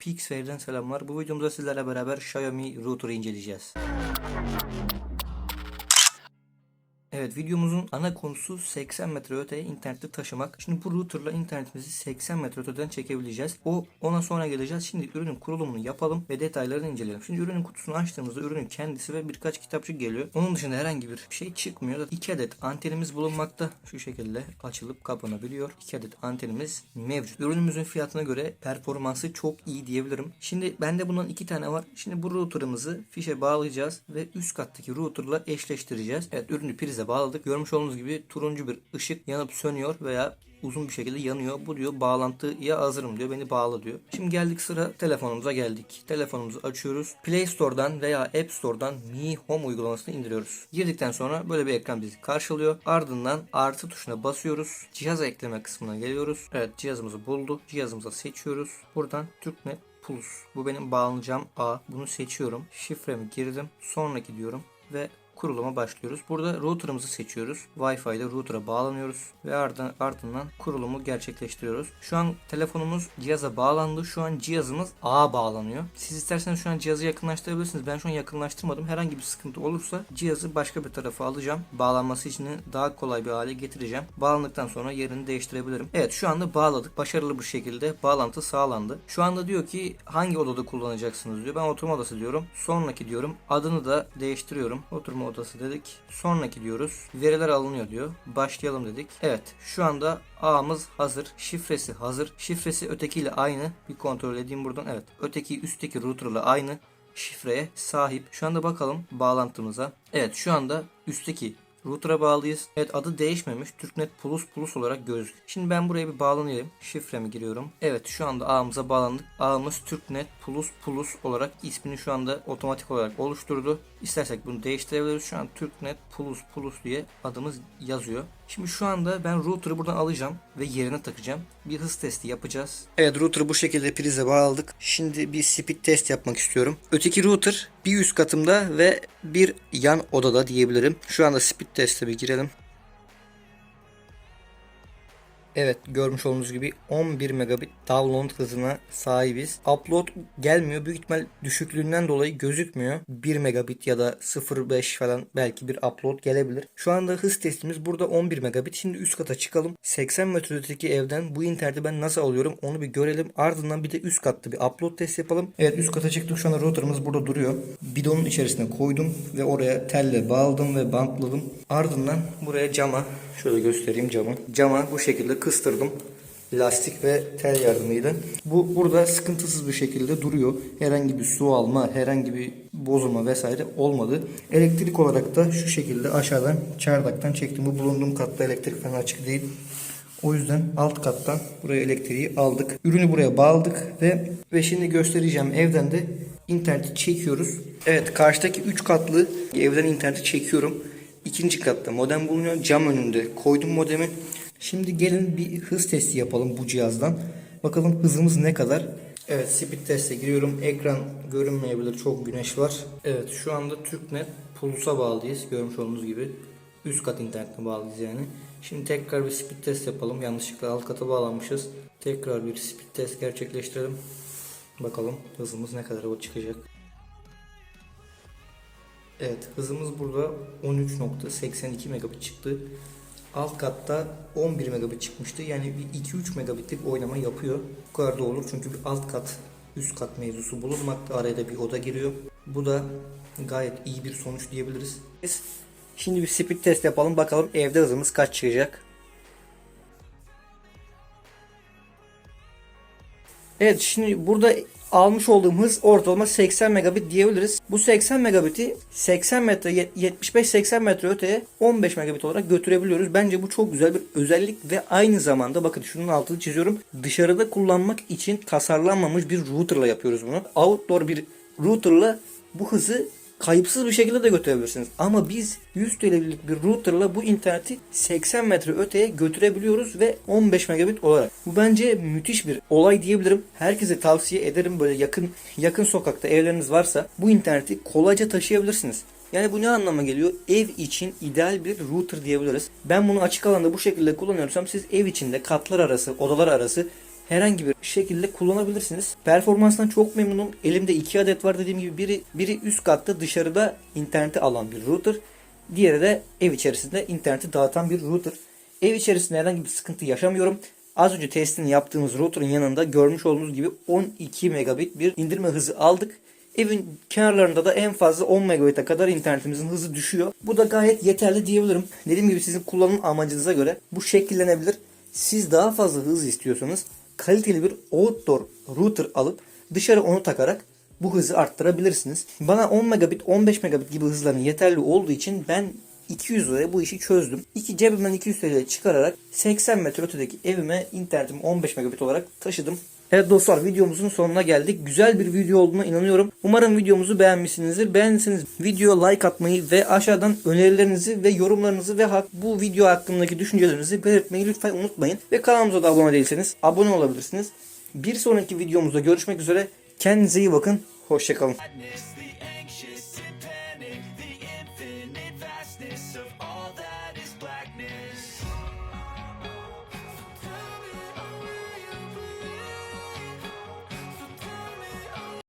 Pixfair'den selamlar. Bu videomuzda sizlerle beraber Xiaomi router'ı inceleyeceğiz. Evet videomuzun ana konusu 80 metre öteye interneti taşımak. Şimdi bu routerla internetimizi 80 metre öteden çekebileceğiz. O ona sonra geleceğiz. Şimdi ürünün kurulumunu yapalım ve detaylarını inceleyelim. Şimdi ürünün kutusunu açtığımızda ürünün kendisi ve birkaç kitapçık geliyor. Onun dışında herhangi bir şey çıkmıyor. 2 adet antenimiz bulunmakta. Şu şekilde açılıp kapanabiliyor. 2 adet antenimiz mevcut. Ürünümüzün fiyatına göre performansı çok iyi diyebilirim. Şimdi bende bundan iki tane var. Şimdi bu router'ımızı fişe bağlayacağız ve üst kattaki router'la eşleştireceğiz. Evet ürünü prize bağladık. Görmüş olduğunuz gibi turuncu bir ışık yanıp sönüyor veya uzun bir şekilde yanıyor. Bu diyor bağlantıya hazırım diyor. Beni bağla diyor. Şimdi geldik sıra telefonumuza geldik. Telefonumuzu açıyoruz. Play Store'dan veya App Store'dan Mi Home uygulamasını indiriyoruz. Girdikten sonra böyle bir ekran bizi karşılıyor. Ardından artı tuşuna basıyoruz. Cihaz ekleme kısmına geliyoruz. Evet cihazımızı buldu. Cihazımıza seçiyoruz. Buradan TürkNet Plus. Bu benim bağlanacağım A. Bunu seçiyorum. Şifremi girdim. Sonraki diyorum ve kuruluma başlıyoruz. Burada router'ımızı seçiyoruz. Wi-Fi ile router'a bağlanıyoruz ve ardından, ardından kurulumu gerçekleştiriyoruz. Şu an telefonumuz cihaza bağlandı. Şu an cihazımız ağa bağlanıyor. Siz isterseniz şu an cihazı yakınlaştırabilirsiniz. Ben şu an yakınlaştırmadım. Herhangi bir sıkıntı olursa cihazı başka bir tarafa alacağım. Bağlanması için daha kolay bir hale getireceğim. Bağlandıktan sonra yerini değiştirebilirim. Evet şu anda bağladık. Başarılı bir şekilde bağlantı sağlandı. Şu anda diyor ki hangi odada kullanacaksınız diyor. Ben oturma odası diyorum. Sonraki diyorum. Adını da değiştiriyorum. Oturma odası dedik. Sonraki diyoruz. Veriler alınıyor diyor. Başlayalım dedik. Evet şu anda ağımız hazır. Şifresi hazır. Şifresi ötekiyle aynı. Bir kontrol edeyim buradan. Evet. Öteki üstteki router'la aynı şifreye sahip. Şu anda bakalım bağlantımıza. Evet şu anda üstteki Router'a bağlıyız. Evet adı değişmemiş. TürkNet Plus Plus olarak gözüküyor. Şimdi ben buraya bir bağlanayım. Şifremi giriyorum. Evet şu anda ağımıza bağlandık. Ağımız TürkNet Plus Plus olarak ismini şu anda otomatik olarak oluşturdu. İstersek bunu değiştirebiliriz. Şu an TürkNet Plus Plus diye adımız yazıyor. Şimdi şu anda ben router'ı buradan alacağım ve yerine takacağım. Bir hız testi yapacağız. Evet router'ı bu şekilde prize bağladık. Şimdi bir speed test yapmak istiyorum. Öteki router bir üst katımda ve bir yan odada diyebilirim. Şu anda speed teste bir girelim. Evet görmüş olduğunuz gibi 11 megabit download hızına sahibiz. Upload gelmiyor. Büyük ihtimal düşüklüğünden dolayı gözükmüyor. 1 megabit ya da 0.5 falan belki bir upload gelebilir. Şu anda hız testimiz burada 11 megabit. Şimdi üst kata çıkalım. 80 metre öteki evden bu interneti ben nasıl alıyorum onu bir görelim. Ardından bir de üst katta bir upload test yapalım. Evet üst kata çıktık. Şu anda routerımız burada duruyor. Bidonun içerisine koydum ve oraya telle bağladım ve bantladım. Ardından buraya cama şöyle göstereyim camı. Cama bu şekilde kıstırdım. Lastik ve tel yardımıyla. Bu burada sıkıntısız bir şekilde duruyor. Herhangi bir su alma, herhangi bir bozulma vesaire olmadı. Elektrik olarak da şu şekilde aşağıdan çardaktan çektim. Bu bulunduğum katta elektrik falan açık değil. O yüzden alt kattan buraya elektriği aldık. Ürünü buraya bağladık ve ve şimdi göstereceğim evden de interneti çekiyoruz. Evet karşıdaki 3 katlı evden interneti çekiyorum. İkinci katta modem bulunuyor. Cam önünde koydum modemi. Şimdi gelin bir hız testi yapalım bu cihazdan. Bakalım hızımız ne kadar. Evet speed teste giriyorum. Ekran görünmeyebilir. Çok güneş var. Evet şu anda TürkNet Pulse'a bağlıyız. Görmüş olduğunuz gibi. Üst kat internetine bağlıyız yani. Şimdi tekrar bir speed test yapalım. Yanlışlıkla alt kata bağlanmışız. Tekrar bir speed test gerçekleştirelim. Bakalım hızımız ne kadar çıkacak. Evet hızımız burada 13.82 megabit çıktı. Alt katta 11 megabit çıkmıştı. Yani bir 2-3 megabitlik oynama yapıyor. Bu kadar da olur çünkü bir alt kat üst kat mevzusu bulunmakta. Araya bir oda giriyor. Bu da gayet iyi bir sonuç diyebiliriz. Şimdi bir speed test yapalım bakalım evde hızımız kaç çıkacak. Evet şimdi burada almış olduğum hız ortalama 80 megabit diyebiliriz. Bu 80 megabiti 80 metre 75-80 metre öteye 15 megabit olarak götürebiliyoruz. Bence bu çok güzel bir özellik ve aynı zamanda bakın şunun altını çiziyorum. Dışarıda kullanmak için tasarlanmamış bir routerla yapıyoruz bunu. Outdoor bir routerla bu hızı kayıpsız bir şekilde de götürebilirsiniz. Ama biz 100 TL'lik bir routerla bu interneti 80 metre öteye götürebiliyoruz ve 15 megabit olarak. Bu bence müthiş bir olay diyebilirim. Herkese tavsiye ederim böyle yakın yakın sokakta evleriniz varsa bu interneti kolayca taşıyabilirsiniz. Yani bu ne anlama geliyor? Ev için ideal bir router diyebiliriz. Ben bunu açık alanda bu şekilde kullanıyorsam siz ev içinde katlar arası, odalar arası herhangi bir şekilde kullanabilirsiniz. Performanstan çok memnunum. Elimde iki adet var dediğim gibi biri biri üst katta dışarıda interneti alan bir router. Diğeri de ev içerisinde interneti dağıtan bir router. Ev içerisinde herhangi bir sıkıntı yaşamıyorum. Az önce testini yaptığımız router'ın yanında görmüş olduğunuz gibi 12 megabit bir indirme hızı aldık. Evin kenarlarında da en fazla 10 megabit'e kadar internetimizin hızı düşüyor. Bu da gayet yeterli diyebilirim. Dediğim gibi sizin kullanım amacınıza göre bu şekillenebilir. Siz daha fazla hız istiyorsanız kaliteli bir outdoor router alıp dışarı onu takarak bu hızı arttırabilirsiniz. Bana 10 megabit 15 megabit gibi hızların yeterli olduğu için ben 200 liraya bu işi çözdüm. İki cebimden 200 TL çıkararak 80 metre ötedeki evime internetimi 15 megabit olarak taşıdım. Evet dostlar videomuzun sonuna geldik. Güzel bir video olduğuna inanıyorum. Umarım videomuzu beğenmişsinizdir. Beğendiyseniz video like atmayı ve aşağıdan önerilerinizi ve yorumlarınızı ve bu video hakkındaki düşüncelerinizi belirtmeyi lütfen unutmayın. Ve kanalımıza da abone değilseniz abone olabilirsiniz. Bir sonraki videomuzda görüşmek üzere. Kendinize iyi bakın. Hoşçakalın.